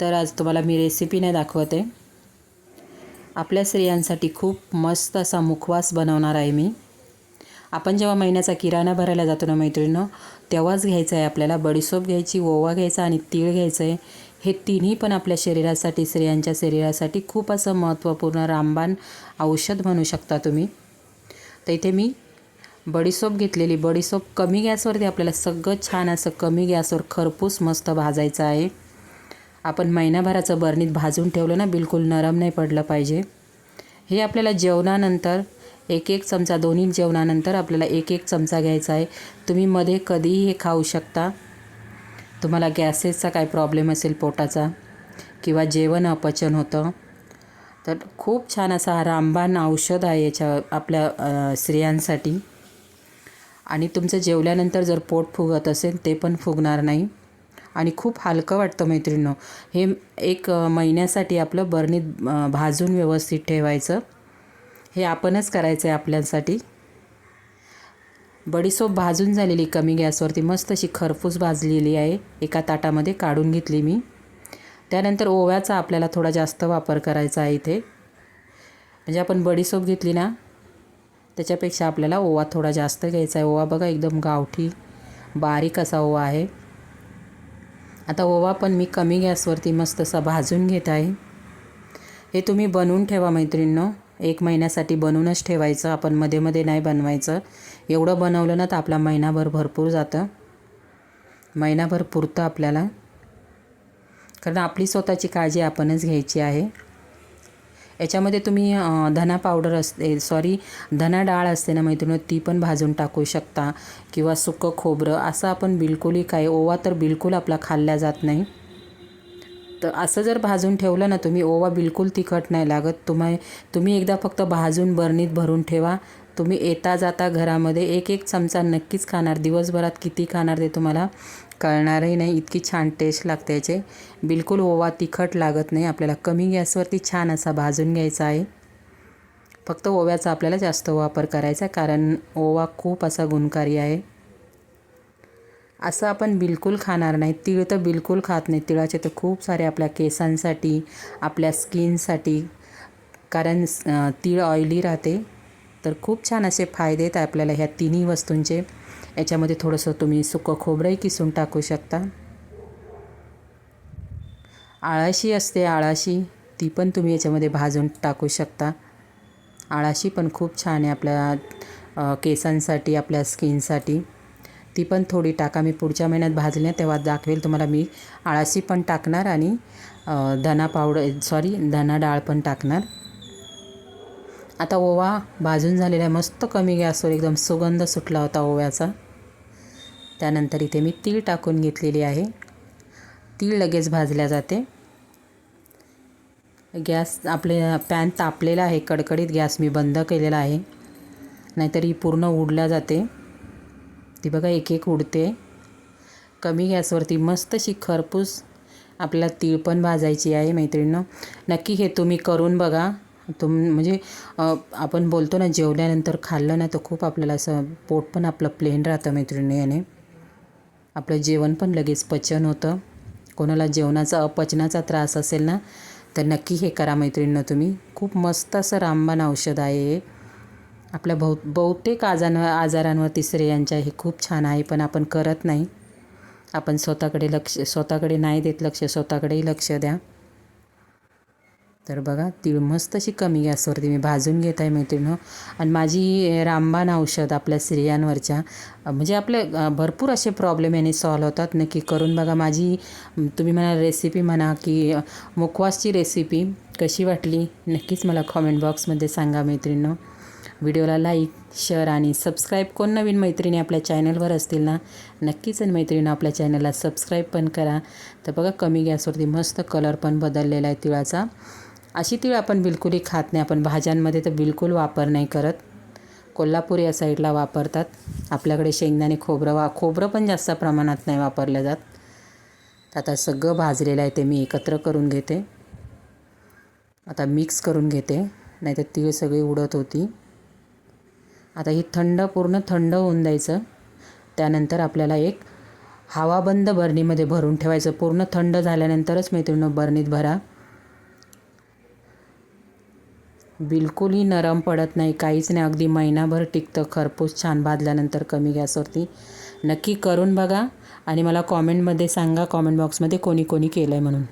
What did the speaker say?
तर आज तुम्हाला मी रेसिपी नाही दाखवते. आपल्या स्त्रियांसाठी खूप मस्त असा मुखवास बनवणार आहे मी. आपण जेव्हा महिन्याचा किराणा भरायला जातो ना मैत्रिणीनं तेव्हाच घ्यायचं आहे आपल्याला. बडीसोप घ्यायची ओवा घ्यायचा आणि तीळ घ्यायचं आहे हे तिन्ही पण आपल्या शरीरासाठी स्त्रियांच्या शरीरासाठी खूप असं महत्त्वपूर्ण रामबाण औषध म्हणू शकता तुम्ही. तर इथे मी बडीसोप घेतलेली. बडीसोप कमी गॅसवरती आपल्याला सगळं छान असं कमी गॅसवर खरपूस मस्त भाजायचं आहे. आपण महिनाभराचं बरणीत भाजून ठेवलं ना बिलकुल नरम नाही पडलं पाहिजे. हे आपल्याला जेवणानंतर एक एक चमचा दोन्ही जेवणानंतर आपल्याला एक एक चमचा घ्यायचा आहे. तुम्ही मध्ये कधीही हे खाऊ शकता. तुम्हाला गॅसेसचा काय प्रॉब्लेम असेल पोटाचा किंवा जेवण अपचन होतं तर खूप छान असा हा रामबाण औषध आहे याच्या आपल्या स्त्रियांसाठी. आणि तुमचं जेवल्यानंतर जर पोट फुगत असेल ते पण फुगणार नाही. आणि खूप हलकं वाटतं मैत्रिणीनं. हे एक महिन्यासाठी आपलं बरणीत भाजून व्यवस्थित ठेवायचं. हे आपणच करायचं आहे आपल्यासाठी. बडीसोप भाजून झालेली कमी गॅसवरती मस्त अशी खरपूस भाजलेली आहे. एका ताटामध्ये काढून घेतली मी. त्यानंतर ओव्याचा आपल्याला थोडा जास्त वापर करायचा आहे इथे. म्हणजे आपण बडीसोप घेतली ना त्याच्यापेक्षा आपल्याला ओवा थोडा जास्त घ्यायचा आहे. ओवा बघा एकदम गावठी बारीक असा ओवा आहे. आता ओवा पण मी कमी गॅसवरती मस्त असा भाजून घेत आहे. हे तुम्ही बनवून ठेवा मैत्रिणींनो. एक महिन्यासाठी बनवूनच ठेवायचं. आपण मध्ये मध्ये नाही बनवायचं. एवढं बनवलं ना तर आपला महिनाभर भरपूर जातं. महिनाभर पुरतं आपल्याला. कारण आपली स्वतःची काळजी आपणच घ्यायची आहे. याच्यामध्ये तुम्ही धना पावडर असते सॉरी धना डाळ असते ना मैत्रिणी ती पण भाजून टाकू शकता. किंवा सुकं खोबरं असं आपण बिलकुलही काय ओवा तर बिलकुल आपला खाल्ला जात नाही. तर असं जर भाजून ठेवलं ना तुम्ही ओवा बिलकुल तिखट नाही लागत. तुम्हा तुम्ही एकदा फक्त भाजून बरणीत भरून ठेवा. तुम्ही येता जाता घरामध्ये एक एक चमचा नक्कीच खाणार. दिवसभरात किती खाणार ते तुम्हाला कळणारही नाही. इतकी छान टेस्ट लागते याचे. बिलकुल ओवा तिखट लागत नाही. आपल्याला कमी गॅसवरती छान असा भाजून घ्यायचा आहे. फक्त ओव्याचा आपल्याला जास्त वापर करायचा कारण ओवा खूप असा गुणकारी आहे. असं आपण बिलकुल खाणार नाही. तीळ तर बिलकुल खात नाही. तिळाचे तर खूप सारे आपल्या केसांसाठी आपल्या स्किनसाठी कारण तीळ ऑइली राहते. तर खूप छान असे फायदे आहेत आपल्याला ह्या तिन्ही वस्तूंचे. याच्यामध्ये थोडंसं तुम्ही सुकं खोबरंही किसून टाकू शकता. आळाशी असते आळाशी ती पण तुम्ही याच्यामध्ये भाजून टाकू शकता. आळाशी पण खूप छान आहे आपल्या केसांसाठी आपल्या स्किनसाठी. ती पण थोडी टाका. मी पुढच्या महिन्यात भाजल्या तेव्हा दाखवेल तुम्हाला मी. आळाशी पण टाकणार आणि धना पावडर सॉरी धना डाळ पण टाकणार. आता ओवा भाजून झालेला आहे. मस्त कमी गॅसवर एकदम सुगंध सुटला होता ओव्याचा. त्यानंतर इथे मी तीळ टाकून घेतलेली आहे. तीळ लगेच भाजल्या जाते. गॅस आपले पॅन तापलेला आहे कडकडीत गॅस मी बंद केलेला आहे. नाहीतर ही पूर्ण उडल्या जाते. ती बघा एक एक उडते. कमी गॅसवरती मस्त अशी खरपूस आपल्याला तीळ पण भाजायची आहे मैत्रिणीनं. नक्की हे तुम्ही करून बघा. तुम म्हणजे आपण बोलतो ना जेवल्यानंतर खाल्लं ना तर खूप आपल्याला असं पोट पण आपलं प्लेन राहतं मैत्रिणी याने आपलं जेवण पण लगेच पचन होतं. कोणाला जेवणाचा अपचनाचा त्रास असेल ना तर नक्की हे करा मैत्रिणीनं तुम्ही. खूप मस्त असं रामबाण औषध आहे हे. आपल्या बहु बहुतेक आजारांवर तिसरे यांच्या हे खूप छान आहे पण आपण करत नाही. आपण स्वतःकडे लक्ष स्वतःकडे नाही देत लक्ष स्वतःकडेही लक्ष द्या. तर बघा तीळ मस्त अशी कमी गॅसवरती मी भाजून घेत आहे मैत्रिणीनं. आणि माझी रामबाण औषध आपल्या स्त्रियांवरच्या म्हणजे आपले भरपूर असे प्रॉब्लेम याने सॉल्व होतात. नक्की करून बघा माझी तुम्ही म्हणा रेसिपी म्हणा की मुखवासची रेसिपी कशी वाटली नक्कीच मला कॉमेंट बॉक्समध्ये सांगा मैत्रिणं व्हिडिओला लाईक शेअर आणि सबस्क्राईब कोण नवीन मैत्रिणी आपल्या चॅनलवर असतील ना नक्कीच आणि मैत्रिणी आपल्या चॅनलला सबस्क्राईब पण करा. तर बघा कमी गॅसवरती मस्त कलर पण बदललेला आहे तिळाचा. अशी तीळ आपण बिलकुलही खात नाही. आपण भाज्यांमध्ये तर बिलकुल वापर नाही करत. कोल्हापूर या साईडला वापरतात. आपल्याकडे शेंगदाणे खोबरं वा खोबरं पण जास्त प्रमाणात नाही वापरलं जात. आता सगळं भाजलेलं आहे ते मी एकत्र करून घेते. आता मिक्स करून घेते. नाही तर तीळ सगळी उडत होती. आता ही थंड पूर्ण थंड होऊन द्यायचं. त्यानंतर आपल्याला एक हवाबंद बरणीमध्ये भरून ठेवायचं. पूर्ण थंड झाल्यानंतरच मैत्रिणी बरणीत भरा. बिलकुलही नरम पडत नाही. काहीच नाही. अगदी महिनाभर टिकतं. खरपूस छान भाजल्यानंतर कमी गॅसवरती. नक्की करून बघा आणि मला कॉमेंटमध्ये सांगा. कॉमेंट बॉक्समध्ये कोणी कोणी केलं आहे म्हणून.